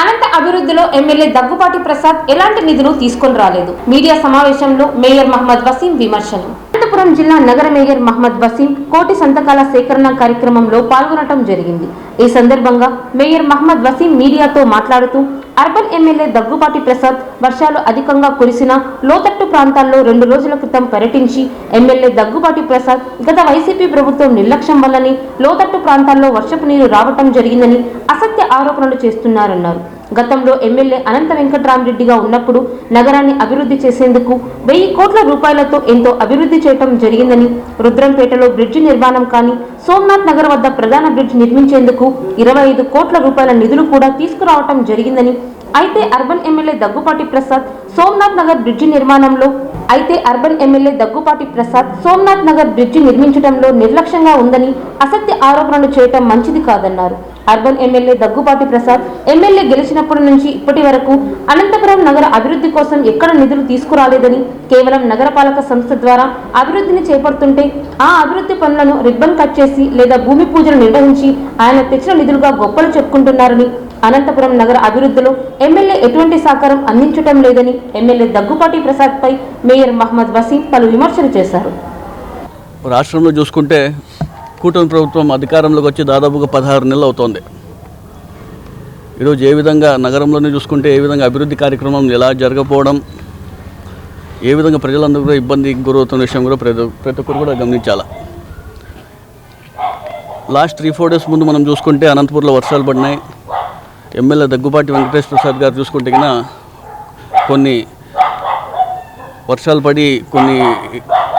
అనంత అభివృద్ధిలో ఎమ్మెల్యే దగ్గుపాటి ప్రసాద్ ఎలాంటి నిధులు తీసుకొని రాలేదు. మీడియా సమావేశంలో మేయర్ మహమ్మద్ వసీం విమర్శలు. అనంతపురం జిల్లా నగర మేయర్ మహమ్మద్ వసీం కోటి సంతకాల సేకరణ కార్యక్రమంలో పాల్గొనడం జరిగింది. ఈ సందర్భంగా మేయర్ మహమ్మద్ వసీం మీడియాతో మాట్లాడుతూ అర్బన్ ఎమ్మెల్యే దగ్గుబాటి ప్రసాద్ వర్షాలు అధికంగా కురిసిన లోతట్టు ప్రాంతాల్లో రెండు రోజుల క్రితం పర్యటించి ఎమ్మెల్యే దగ్గుబాటి ప్రసాద్ గత వైసీపీ ప్రభుత్వం నిర్లక్ష్యం వల్లనే లోతట్టు ప్రాంతాల్లో వర్షపు నీరు రావటం జరిగిందని అసత్య ఆరోపణలు చేస్తున్నారన్నారు. గతంలో ఎమ్మెల్యే అనంత వెంకట్రామరెడ్డిగా ఉన్నప్పుడు నగరాన్ని అభివృద్ధి చేసేందుకు వెయ్యి కోట్ల రూపాయలతో ఎంతో అభివృద్ధి చేయటం జరిగిందని రుద్రంపేటలో బ్రిడ్జి నిర్మాణం కానీ సోమనాథ్ నగర్ వద్ద ప్రధాన బ్రిడ్జ్ నిర్మించేందుకు ఇరవై ఐదు కోట్ల రూపాయల నిధులు కూడా తీసుకురావటం జరిగిందని అయితే urban MLA Daggupati Prasad Somnath Nagar bridge నిర్మాణంలో అయితే urban MLA Daggupati Prasad Somnath Nagar bridge నిర్మించడంలో నిర్లక్ష్యంగా ఉందని అసత్య ఆరోపణలు చేయటం మంచిది కాదన్నారు. Urban MLA Daggupati Prasad MLA గెలిచినప్పటి నుంచి ఇప్పటి వరకు అనంతపురం నగర అభివృద్ధి కోసం ఎక్కడ నిధులు తీసుకురాలేదని కేవలం నగరపాలక సంస్థ ద్వారా అభివృద్ధిని చేపడుతుంటే ఆ అభివృద్ధి పనులను రిబ్బన్ కట్ చేసి లేదా భూమి పూజలు నిర్వహించి ఆయన తెచ్చిన నిధులుగా గొప్పలు చెప్పుకుంటున్నారని అనంతపురం నగర అభివృద్ధిలో ఎమ్మెల్యే ఎటువంటి సహకారం అందించటం లేదని ఎమ్మెల్యే దగ్గుపాటి ప్రసాద్ పై మేయర్ మహమ్మద్ వసీం పలు విమర్శలు చేశారు. రాష్ట్రంలో చూసుకుంటే కూటమి ప్రభుత్వం అధికారంలోకి వచ్చి దాదాపుగా పదహారు నెలలు అవుతోంది. ఈరోజు ఏ విధంగా నగరంలోనే చూసుకుంటే ఏ విధంగా అభివృద్ధి కార్యక్రమం ఎలా జరగకపోవడం ఏ విధంగా ప్రజలందరూ కూడా ఇబ్బందికి గురవుతున్న విషయం కూడా ప్రతి ప్రతి ఒక్కరు కూడా గమనించాలి. లాస్ట్ త్రీ ఫోర్ డేస్ ముందు మనం చూసుకుంటే అనంతపూర్లో వర్షాలు పడినాయి. ఎమ్మెల్యే దగ్గుపాటి వెంకటేష్ ప్రసాద్ గారు చూసుకుంటే కొన్ని వర్షాలు పడి కొన్ని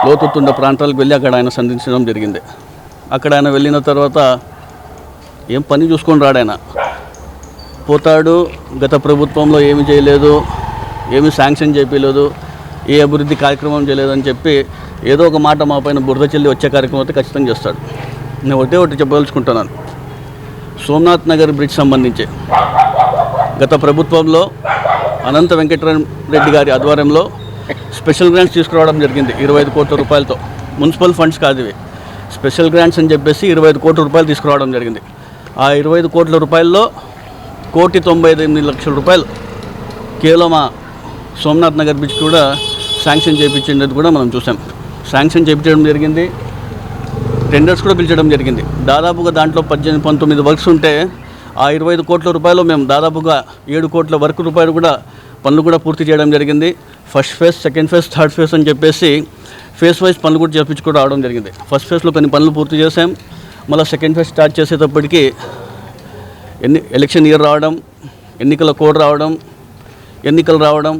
లోతుతుండ ప్రాంతాలకు వెళ్ళి అక్కడ ఆయన సంధించడం జరిగింది. అక్కడ ఆయన వెళ్ళిన తర్వాత ఏం పని చూసుకొని రాడాయన పోతాడు గత ప్రభుత్వంలో ఏమి చేయలేదు ఏమి శాంక్షన్ చేయలేదు ఏ అభివృద్ధి కార్యక్రమం చేయలేదని చెప్పి ఏదో ఒక మాట మా పైన బురద చెల్లి వచ్చే కార్యక్రమం అయితే ఖచ్చితంగా చేస్తాడు. నేను ఒకటే ఒకటి చెప్పదలుచుకుంటున్నాను సోమనాథ్ నగర్ బ్రిడ్జ్ సంబంధించి గత ప్రభుత్వంలో అనంత వెంకటరెడ్డి గారి ఆధ్వర్యంలో స్పెషల్ గ్రాంట్స్ తీసుకురావడం జరిగింది. ఇరవై ఐదు కోట్ల రూపాయలతో. మున్సిపల్ ఫండ్స్ కాదు ఇవి. స్పెషల్ గ్రాంట్స్ అని చెప్పేసి ఇరవై ఐదు కోట్ల రూపాయలు తీసుకురావడం జరిగింది. ఆ ఇరవై ఐదు కోట్ల రూపాయల్లో కోటి తొంభై ఎనిమిది లక్షల రూపాయలు కేవలం ఆ సోమనాథ్ నగర్ బీచ్ కూడా శాంక్షన్ చేయించింది కూడా మనం చూసాం. శాంక్షన్ చేయించడం జరిగింది. టెండర్స్ కూడా పిలిచడం జరిగింది. దాదాపుగా దాంట్లో పద్దెనిమిది పంతొమ్మిది వర్క్స్ ఉంటే ఆ ఇరవై ఐదు కోట్ల రూపాయలు మేము దాదాపుగా ఏడు కోట్ల వర్క్ రూపాయలు కూడా పనులు కూడా పూర్తి చేయడం జరిగింది. First phase second phase third phase అని చెప్పేసి ఫేజ్ వైజ్ పనులు కూడా చేపించుకొని రావడం జరిగింది. ఫస్ట్ ఫేజ్లో కొన్ని పనులు పూర్తి చేసాం మళ్ళీ సెకండ్ ఫేజ్ స్టార్ట్ చేసేటప్పటికి ఎన్ని ఎలక్షన్ ఇయర్ రావడం ఎన్నికల కోడ్ రావడం ఎన్నికలు రావడం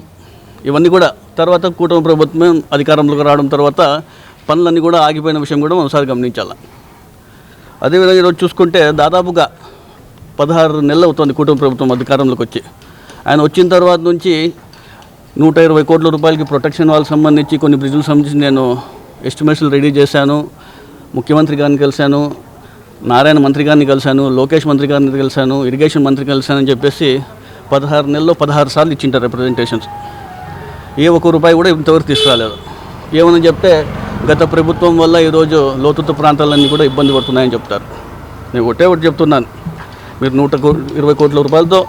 ఇవన్నీ కూడా తర్వాత కూటమి ప్రభుత్వం అధికారంలోకి రావడం తర్వాత పనులన్నీ కూడా ఆగిపోయిన విషయం కూడా మనం ఒకసారి గమనించాలి. అదేవిధంగా ఈరోజు చూసుకుంటే దాదాపుగా పదహారు నెలలు అవుతుంది కుటుంబ ప్రభుత్వం అధికారంలోకి వచ్చి. ఆయన వచ్చిన తర్వాత నుంచి నూట ఇరవై కోట్ల రూపాయలకి ప్రొటెక్షన్ వాళ్ళకి సంబంధించి కొన్ని బ్రిడ్జులకు సంబంధించి నేను ఎస్టిమేషన్లు రెడీ చేశాను. ముఖ్యమంత్రి గారిని కలిశాను నారాయణ మంత్రి గారిని కలిశాను లోకేష్ మంత్రి గారిని కలిశాను ఇరిగేషన్ మంత్రి కలిశానని చెప్పేసి పదహారు నెలల్లో పదహారు సార్లు ఇచ్చింటారు రిప్రజెంటేషన్స్ ఏ ఒక్క రూపాయి కూడా ఇంతవరకు తీసుకురాలేదు. ఏమని చెప్తే గత ప్రభుత్వం వల్ల ఈరోజు లోతుత్త ప్రాంతాలన్నీ కూడా ఇబ్బంది పడుతున్నాయని చెప్తారు. నేను ఒకటే ఒకటి చెప్తున్నాను. మీరు నూట ఇరవై కోట్ల రూపాయలతో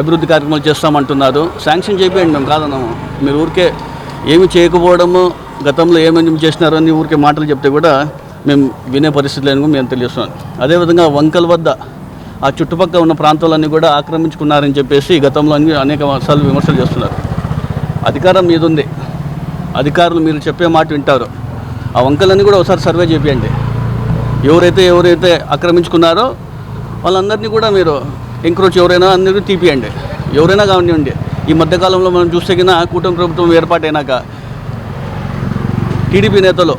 అభివృద్ధి కార్యక్రమాలు చేస్తామంటున్నారు. శాంక్షన్ చేయండి మేము కాదన్నాము. మీరు ఊరికే ఏమి చేయకపోవడము గతంలో ఏమేమి చేసినారని ఊరికే మాటలు చెప్తే కూడా మేము వినే పరిస్థితి లేని మేము తెలియస్తున్నాను అదేవిధంగా వంకల వద్ద ఆ చుట్టుపక్కల ఉన్న ప్రాంతాలన్నీ కూడా ఆక్రమించుకున్నారని చెప్పేసి గతంలో అన్ని అనేక సార్లు విమర్శలు చేస్తున్నారు. అధికారం మీద ఉంది. అధికారులు మీరు చెప్పే మాట వింటారు. ఆ వంకలన్నీ కూడా ఒకసారి సర్వే చేయండి ఎవరైతే ఎవరైతే ఆక్రమించుకున్నారో వాళ్ళందరినీ కూడా మీరు ఎంక్రోచ్ ఎవరైనా అందరూ తీపియండి. ఎవరైనా కానివ్వండి. ఈ మధ్యకాలంలో మనం చూస్తే కింద కూటమి ప్రభుత్వం ఏర్పాటైనాక టీడీపీ నేతలు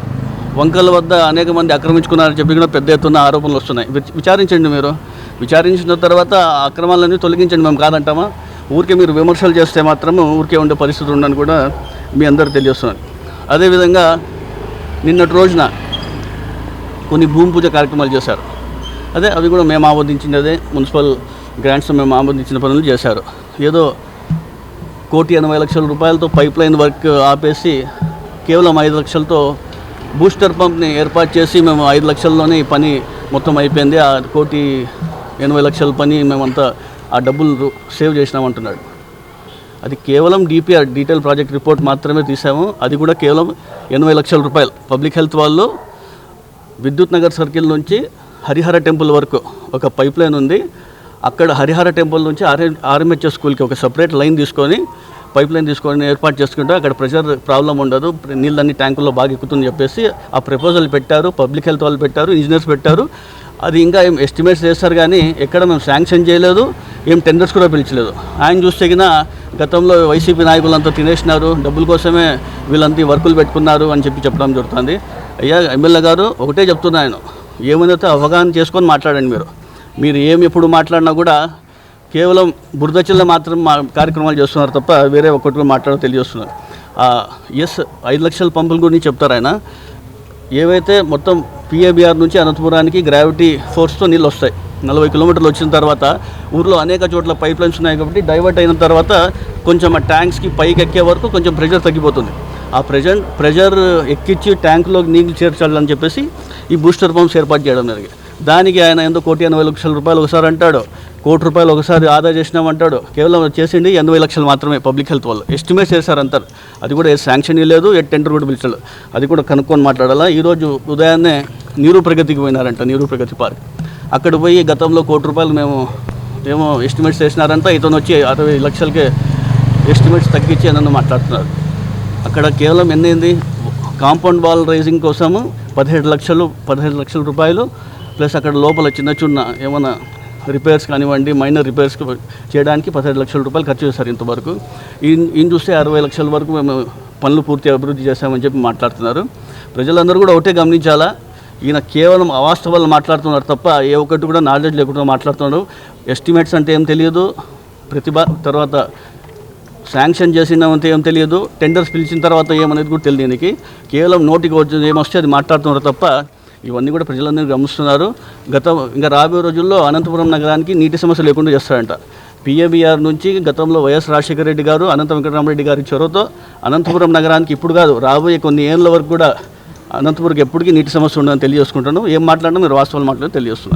వంకల వద్ద అనేక మంది ఆక్రమించుకున్నారని చెప్పి కూడా పెద్ద ఎత్తున ఆరోపణలు వస్తున్నాయి. విచారించండి మీరు. విచారించిన తర్వాత అక్రమాలన్నీ తొలగించండి మేము కాదంటామా? ఊరికే మీరు విమర్శలు చేస్తే మాత్రము ఊరికే ఉండే పరిస్థితి ఉండని కూడా మీ అందరూ తెలియస్తున్నాను అదేవిధంగా నిన్నటి రోజున కొన్ని భూమి పూజ కార్యక్రమాలు చేశారు. అదే అవి కూడా మేము ఆమోదించినదే మున్సిపల్ గ్రాంట్స్ మేము ఆమోదించిన పనులు చేశారు. ఏదో కోటి ఎనభై లక్షల రూపాయలతో పైప్ లైన్ వర్క్ ఆపేసి కేవలం ఐదు లక్షలతో బూస్టర్ పంప్ని ఏర్పాటు చేసి మేము ఐదు లక్షల్లోనే ఈ పని మొత్తం అయిపోయింది. ఆ కోటి ఎనభై లక్షల పని మేమంతా ఆ డబ్బులు సేవ్ చేసినామంటున్నాడు. అది కేవలం డిపిఆర్ డీటెయిల్ ప్రాజెక్ట్ రిపోర్ట్ మాత్రమే తీసాము. అది కూడా కేవలం ఎనభై లక్షల రూపాయలు. పబ్లిక్ హెల్త్ వాళ్ళు విద్యుత్ నగర్ సర్కిల్ నుంచి హరిహర టెంపుల్ వరకు ఒక పైప్ లైన్ ఉంది. అక్కడ హరిహర టెంపుల్ నుంచి ఆర్ఎం ఆర్ఎంహెచ్ఎస్ స్కూల్కి ఒక సపరేట్ లైన్ తీసుకొని పైప్ లైన్ తీసుకొని ఏర్పాటు చేసుకుంటే అక్కడ ప్రెషర్ ప్రాబ్లం ఉండదు. నీళ్ళన్ని ట్యాంకుల్లో బాగా ఎక్కుతుంది చెప్పేసి ఆ ప్రపోజల్ పెట్టారు. పబ్లిక్ హెల్త్ వాళ్ళు పెట్టారు. ఇంజనీర్స్ పెట్టారు. అది ఇంకా ఏం ఎస్టిమేట్స్ చేస్తారు కానీ ఎక్కడ మేము శాంక్షన్ చేయలేదు. ఏం టెండర్స్ కూడా పిలిచలేదు. ఆయన చూస్తే గతంలో వైసీపీ నాయకులంతా తినేసినారు. డబ్బుల కోసమే వీళ్ళంతా వర్కులు పెట్టుకున్నారు అని చెప్పి చెప్పడం జరుగుతుంది. అయ్యా ఎమ్మెల్యే గారు ఒకటే చెప్తున్నా ఆయన ఏమైతే అవగాహన చేసుకొని మాట్లాడండి మీరు. మీరు ఏమి ఎప్పుడు మాట్లాడినా కూడా కేవలం బురదచిల్ల మాత్రం మా కార్యక్రమాలు చేస్తున్నారు తప్ప వేరే ఒక్కటి కూడా మాట్లాడో తెలియజేస్తున్నారు. ఎస్ ఐదు లక్షల పంపుల గురించి చెప్తారు ఆయన. ఏవైతే మొత్తం పిఏబిఆర్ నుంచి అనంతపురానికి గ్రావిటీ ఫోర్స్తో నీళ్ళు వస్తాయి నలభై కిలోమీటర్లు వచ్చిన తర్వాత ఊర్లో అనేక చోట్ల పైప్ లైన్స్ ఉన్నాయి కాబట్టి డైవర్ట్ అయిన తర్వాత కొంచెం ఆ ట్యాంక్స్కి పైకి ఎక్కే వరకు కొంచెం ప్రెషర్ తగ్గిపోతుంది. ఆ ప్రెజెంట్ ప్రెషర్ ఎక్కించి ట్యాంక్లో నీళ్ళు చేర్చాలని చెప్పేసి ఈ బూస్టర్ పంప్స్ ఏర్పాటు చేయడం జరిగింది. దానికి ఆయన ఎందుకు కోటి ఎనభై లక్షల రూపాయలు ఒకసారి అంటాడు. కోటి రూపాయలు ఒకసారి ఆదా చేసినామంటాడు. కేవలం చేసింది ఎనభై లక్షలు మాత్రమే పబ్లిక్ హెల్త్ వాళ్ళు. ఎస్టిమేట్ చేశారంటారు అది కూడా ఏ శాంక్షన్ లేదు ఏ టెండర్ కూడా పిలిచాడు అది కూడా కనుక్కొని మాట్లాడాలా? ఈరోజు ఉదయాన్నే నీరు ప్రగతికి పోయినారంట నీరు ప్రగతి పార్క్. అక్కడ పోయి గతంలో కోటి రూపాయలు మేము ఏమో ఎస్టిమేట్స్ చేసినారంట. ఇతను వచ్చి అరవై లక్షలకే ఎస్టిమేట్స్ తగ్గించి నన్ను మాట్లాడుతున్నారు. అక్కడ కేవలం ఎన్నైంది కాంపౌండ్ వాల్ రైజింగ్ కోసము పదిహేడు లక్షలు పదిహేడు లక్షల రూపాయలు ప్లస్ అక్కడ లోపల చిన్న చిన్న ఏమైనా రిపేర్స్ కానివ్వండి మైనర్ రిపేర్స్ చేయడానికి పదిహేడు లక్షల రూపాయలు ఖర్చు చేశారు ఇంతవరకు. ఈయన చూస్తే అరవై లక్షల వరకు మేము పనులు పూర్తి అభివృద్ధి చేశామని చెప్పి మాట్లాడుతున్నారు. ప్రజలందరూ కూడా ఒకటే గమనించాలా? ఈయన కేవలం అవాస్తవాలు మాట్లాడుతున్నారు తప్ప ఏ ఒక్కటి కూడా నాలెడ్జ్ లేకుండా మాట్లాడుతున్నాడు. ఎస్టిమేట్స్ అంటే ఏం తెలియదు. ప్రతిభ తర్వాత శాంక్షన్ చేసినామంటే ఏం తెలియదు. టెండర్స్ పిలిచిన తర్వాత ఏమనేది కూడా తెలియదు దీనికి కేవలం నోటికి వచ్చింది ఏమొస్తే అది మాట్లాడుతున్నారు తప్ప ఇవన్నీ కూడా ప్రజలందరూ గమనిస్తున్నారు. గత ఇంకా రాబోయే రోజుల్లో అనంతపురం నగరానికి నీటి సమస్య లేకుండా చేస్తారంట. పిఏబిఆర్ నుంచి గతంలో వైఎస్ రాజశేఖర రెడ్డి గారు అనంత వెంకటరామరెడ్డి గారి చొరవతో అనంతపురం నగరానికి ఇప్పుడు కాదు రాబోయే కొన్ని ఏళ్ళ వరకు కూడా అనంతపురంకి ఎప్పటికీ నీటి సమస్య ఉండదని తెలియజేసుకుంటాను ఏం మాట్లాడినా మీరు వాస్తవాలు మాట్లాడి తెలియజేస్తున్నాను